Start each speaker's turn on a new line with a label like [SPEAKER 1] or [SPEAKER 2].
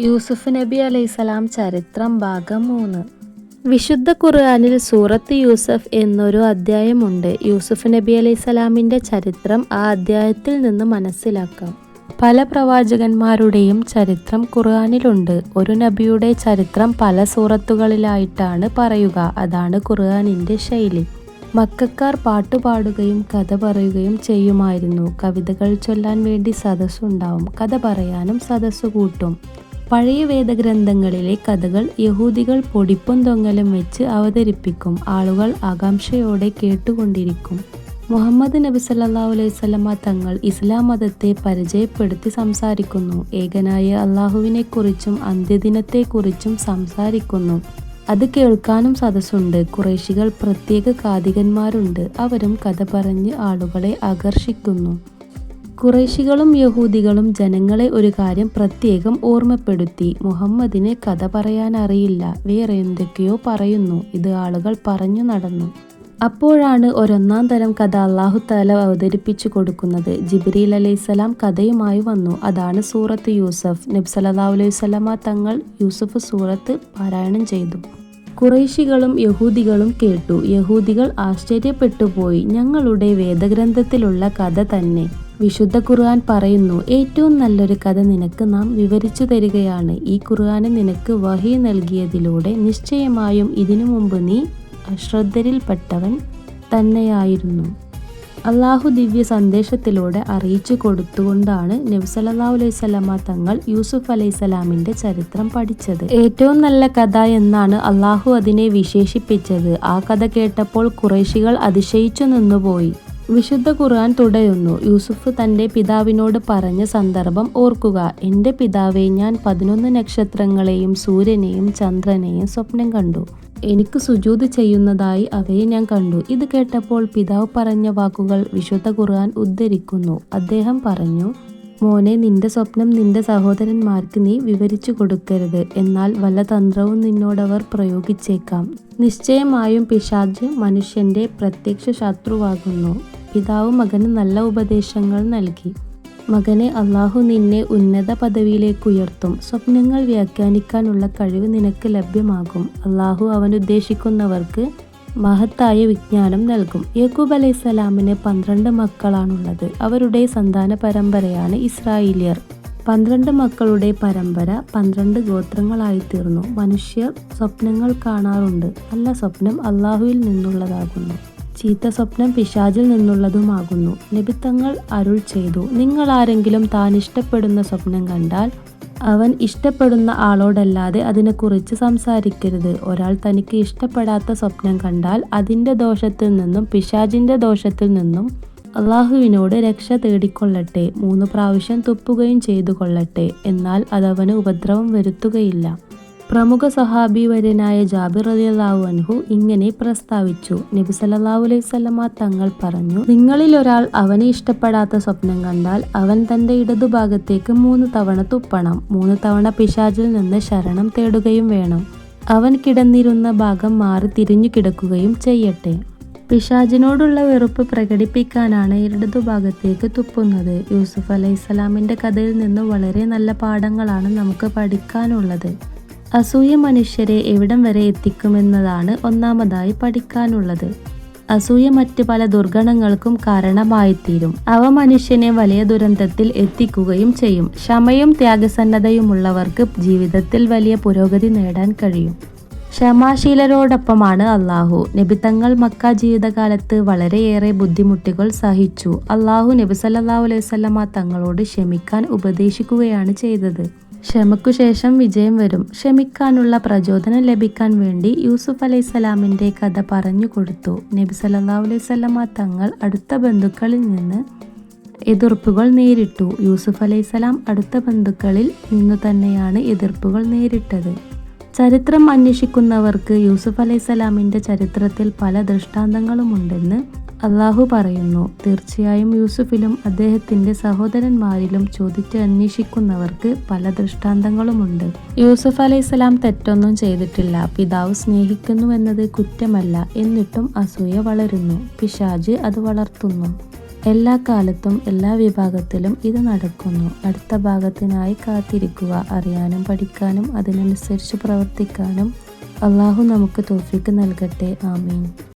[SPEAKER 1] യൂസുഫ് നബി അലൈഹിസലാം ചരിത്രം ഭാഗം മൂന്ന്. വിശുദ്ധ ഖുർആാനിൽ സൂറത്ത് യൂസഫ് എന്നൊരു അധ്യായമുണ്ട്. യൂസുഫ് നബി അലൈസലാമിന്റെ ചരിത്രം ആ അധ്യായത്തിൽ നിന്ന് മനസ്സിലാക്കാം. പല പ്രവാചകന്മാരുടെയും ചരിത്രം ഖുർആാനിലുണ്ട്. ഒരു നബിയുടെ ചരിത്രം പല സൂറത്തുകളിലായിട്ടാണ് പറയുക. അതാണ് ഖുർആാനിന്റെ ശൈലി. മക്കാർ പാട്ടുപാടുകയും കഥ പറയുകയും ചെയ്യുമായിരുന്നു. കവിതകൾ ചൊല്ലാൻ വേണ്ടി സദസ്സുണ്ടാവും. കഥ പറയാനും സദസ്സു കൂട്ടും. പഴയ വേദഗ്രന്ഥങ്ങളിലെ കഥകൾ യഹൂദികൾ പൊടിപ്പും തൊങ്ങലും വെച്ച് അവതരിപ്പിക്കും. ആളുകൾ ആകാംക്ഷയോടെ കേട്ടുകൊണ്ടിരിക്കും. മുഹമ്മദ് നബി സല്ലല്ലാഹു അലൈഹി വസല്ലമ തങ്ങൾ ഇസ്ലാം മതത്തെ പരിചയപ്പെടുത്തി സംസാരിക്കുന്നു. ഏകനായ അള്ളാഹുവിനെക്കുറിച്ചും അന്ത്യദിനത്തെക്കുറിച്ചും സംസാരിക്കുന്നു. അത് കേൾക്കാനും സദസ്സുണ്ട്. കുറേശികൾ പ്രത്യേക കാതികന്മാരുണ്ട് അവരും കഥ പറഞ്ഞ് ആളുകളെ ആകർഷിക്കുന്നു. കുറേശികളും യഹൂദികളും ജനങ്ങളെ ഒരു കാര്യം പ്രത്യേകം ഓർമ്മപ്പെടുത്തി. മുഹമ്മദിനെ കഥ പറയാൻ അറിയില്ല വേറെ എന്തൊക്കെയോ പറയുന്നു. ഇത് ആളുകൾ പറഞ്ഞു നടന്നു. അപ്പോഴാണ് ഒരൊന്നാം തരം കഥ അള്ളാഹു താല അവതരിപ്പിച്ചു കൊടുക്കുന്നത്. ജിബ്രീൽ അലൈഹിസ്സലാം കഥയുമായി വന്നു. അതാണ് സൂറത്ത് യൂസഫ്. നബ് സല്ലല്ലാഹു അലൈഹി വസല്ലമ തങ്ങൾ യൂസഫ് സൂറത്ത് പാരായണം ചെയ്തു. കുറേശികളും യഹൂദികളും കേട്ടു. യഹൂദികൾ ആശ്ചര്യപ്പെട്ടുപോയി ഞങ്ങളുടെ വേദഗ്രന്ഥത്തിലുള്ള കഥ തന്നെ. വിശുദ്ധ ഖുർആൻ പറയുന്നു ഏറ്റവും നല്ലൊരു കഥ നിനക്ക് നാം വിവരിച്ചു തരികയാണ്. ഈ ഖുർആന് നിനക്ക് വഹി നൽകിയതിലൂടെ നിശ്ചയമായും ഇതിനു മുമ്പ് നീ അശ്രദ്ധരിൽപ്പെട്ടവൻ തന്നെയായിരുന്നു. അള്ളാഹു ദിവ്യ സന്ദേശത്തിലൂടെ അറിയിച്ചു കൊടുത്തുകൊണ്ടാണ് നബി സല്ലല്ലാഹു അലൈഹി സ്വലമ തങ്ങൾ യൂസുഫ് അലൈഹിസ്സലാമിന്റെ ചരിത്രം പഠിച്ചത്. ഏറ്റവും നല്ല കഥ എന്നാണ് അള്ളാഹു അതിനെ വിശേഷിപ്പിച്ചത്. ആ കഥ കേട്ടപ്പോൾ കുറേശികൾ അതിശയിച്ചു നിന്നുപോയി. വിശുദ്ധ ഖുർആൻ തുടരുന്നു. യൂസുഫ് തന്റെ പിതാവിനോട് പറഞ്ഞ സന്ദർഭം ഓർക്കുക. എന്റെ പിതാവെ ഞാൻ പതിനൊന്ന് നക്ഷത്രങ്ങളെയും സൂര്യനെയും ചന്ദ്രനെയും സ്വപ്നം കണ്ടു. എനിക്ക് സുജൂത് ചെയ്യുന്നതായി അവയെ ഞാൻ കണ്ടു. ഇത് കേട്ടപ്പോൾ പിതാവ് പറഞ്ഞ വാക്കുകൾ വിശുദ്ധ ഖുർആൻ ഉദ്ധരിക്കുന്നു. അദ്ദേഹം പറഞ്ഞു മോനെ നിന്റെ സ്വപ്നം നിന്റെ സഹോദരന്മാർക്ക് നീ വിവരിച്ചു കൊടുക്കരുത്. എന്നാൽ വല്ല തന്ത്രവും നിന്നോടവർ പ്രയോഗിച്ചേക്കാം. നിശ്ചയമായും പിശാജ് മനുഷ്യന്റെ പ്രത്യക്ഷ ശത്രുവാകുന്നു പിതാവ് മകന് നല്ല ഉപദേശങ്ങൾ നൽകി. മകനെ അള്ളാഹു നിന്നെ ഉന്നത പദവിയിലേക്ക് ഉയർത്തും സ്വപ്നങ്ങൾ വ്യാഖ്യാനിക്കാനുള്ള കഴിവ് നിനക്ക് ലഭ്യമാകും. അള്ളാഹു അവനുദ്ദേശിക്കുന്നവർക്ക് മഹത്തായ വിജ്ഞാനം നൽകും. യക്കൂബ് അലൈഹിസ്സലാമിന് പന്ത്രണ്ട് മക്കളാണുള്ളത്. അവരുടെ സന്താന പരമ്പരയാണ് ഇസ്രായേലിയർ. പന്ത്രണ്ട് മക്കളുടെ പരമ്പര പന്ത്രണ്ട് ഗോത്രങ്ങളായി തീർന്നു മനുഷ്യർ സ്വപ്നങ്ങൾ കാണാറുണ്ട്. നല്ല സ്വപ്നം അള്ളാഹുവിൽ നിന്നുള്ളതാകുന്നു. ചീത്ത സ്വപ്നം പിശാചിൽ നിന്നുള്ളതുമാകുന്നു. നിബിത്തങ്ങൾ അരുൾ ചെയ്തു. നിങ്ങൾ ആരെങ്കിലും താൻ ഇഷ്ടപ്പെടുന്ന സ്വപ്നം കണ്ടാൽ അവൻ ഇഷ്ടപ്പെടുന്ന ആളോടല്ലാതെ അതിനെക്കുറിച്ച് സംസാരിക്കരുത്. ഒരാൾ തനിക്ക് ഇഷ്ടപ്പെടാത്ത സ്വപ്നം കണ്ടാൽ അതിന്റെ ദോഷത്തിൽ നിന്നും പിശാജിന്റെ ദോഷത്തിൽ നിന്നും അള്ളാഹുവിനോട് രക്ഷ തേടിക്കൊള്ളട്ടെ മൂന്ന് പ്രാവശ്യം തുപ്പുകയും ചെയ്തു കൊള്ളട്ടെ എന്നാൽ അതവന് ഉപദ്രവം വരുത്തുകയില്ല. പ്രമുഖ സഹാബി വര്യനായ ജാബിർ റളിയല്ലാഹു അൻഹു ഇങ്ങനെ പ്രസ്താവിച്ചു. നബി സല്ലാഹു അലൈഹി സ്വലമ തങ്ങൾ പറഞ്ഞു നിങ്ങളിൽ ഒരാൾ അവനെ ഇഷ്ടപ്പെടാത്ത സ്വപ്നം കണ്ടാൽ അവൻ തന്റെ ഇടതുഭാഗത്തേക്ക് മൂന്ന് തവണ തുപ്പണം. മൂന്ന് തവണ പിശാചിൽ നിന്ന് ശരണം തേടുകയും വേണം. അവൻ കിടന്നിരുന്ന ഭാഗം മാറി തിരിഞ്ഞു കിടക്കുകയും ചെയ്യട്ടെ. പിശാജിനോടുള്ള വെറുപ്പ് പ്രകടിപ്പിക്കാനാണ് ഇടതുഭാഗത്തേക്ക് തുപ്പുന്നത്. യൂസുഫ് അലൈഹിസ്സലാമിന്റെ കഥയിൽ നിന്ന് വളരെ നല്ല പാഠങ്ങളാണ് നമുക്ക് പഠിക്കാനുള്ളത്. അസൂയ മനുഷ്യരെ എവിടം വരെ എത്തിക്കുമെന്നതാണ് ഒന്നാമതായി പഠിക്കാനുള്ളത്. അസൂയ മറ്റ് പല ദുർഗണങ്ങൾക്കും കാരണമായിത്തീരും. അവ മനുഷ്യനെ വലിയ ദുരന്തത്തിൽ എത്തിക്കുകയും ചെയ്യും. ക്ഷമയും ത്യാഗസന്നതയുമുള്ളവർക്ക് ജീവിതത്തിൽ വലിയ പുരോഗതി നേടാൻ കഴിയും. ക്ഷമാശീലരോടൊപ്പമാണ് അള്ളാഹു. നബിത്തങ്ങൾ മക്ക ജീവിതകാലത്ത് വളരെയേറെ ബുദ്ധിമുട്ടുകൾ സഹിച്ചു. അള്ളാഹു നബി സല്ലല്ലാഹു അലൈഹി വസല്ലമ തങ്ങളോട് ക്ഷമിക്കാൻ ഉപദേശിക്കുകയാണ് ചെയ്തത്. ക്ഷമയ്ക്കു ശേഷം വിജയം വരും. ക്ഷമിക്കാനുള്ള പ്രചോദനം ലഭിക്കാൻ വേണ്ടി യൂസുഫ് അലൈഹിസ്സലാമിന്റെ കഥ പറഞ്ഞു കൊടുത്തു. നബി സല്ലല്ലാഹു അലൈഹി വസല്ലമ തങ്ങൾ അടുത്ത ബന്ധുക്കളിൽ നിന്ന് എതിർപ്പുകൾ നേരിട്ടു. യൂസുഫ് അലൈഹിസ്സലാം അടുത്ത ബന്ധുക്കളിൽ നിന്ന് തന്നെയാണ് എതിർപ്പുകൾ നേരിട്ടത്. ചരിത്രം അന്വേഷിക്കുന്നവർക്ക് യൂസുഫ് അലൈഹിസ്സലാമിന്റെ ചരിത്രത്തിൽ പല ദൃഷ്ടാന്തങ്ങളുമുണ്ടെന്ന് അള്ളാഹു പറയുന്നു തീർച്ചയായും യൂസുഫിലും അദ്ദേഹത്തിന്റെ സഹോദരന്മാരിലും ചോദിച്ച് അന്വേഷിക്കുന്നവർക്ക് പല ദൃഷ്ടാന്തങ്ങളുമുണ്ട്. യൂസുഫ് അലൈഹിസ്സലാം തെറ്റൊന്നും ചെയ്തിട്ടില്ല. പിതാവ് സ്നേഹിക്കുന്നു എന്നത് കുറ്റമല്ല. എന്നിട്ടും അസൂയ വളരുന്നു. പിശാജ് അത് വളർത്തുന്നു. എല്ലാ കാലത്തും എല്ലാ വിഭാഗത്തിലും ഇത് നടക്കുന്നു. അടുത്ത ഭാഗത്തിനായി കാത്തിരിക്കുക. അറിയാനും പഠിക്കാനും അതിനനുസരിച്ച് പ്രവർത്തിക്കാനും അള്ളാഹു നമുക്ക് തോഫിക്ക് നൽകട്ടെ. ആമീൻ.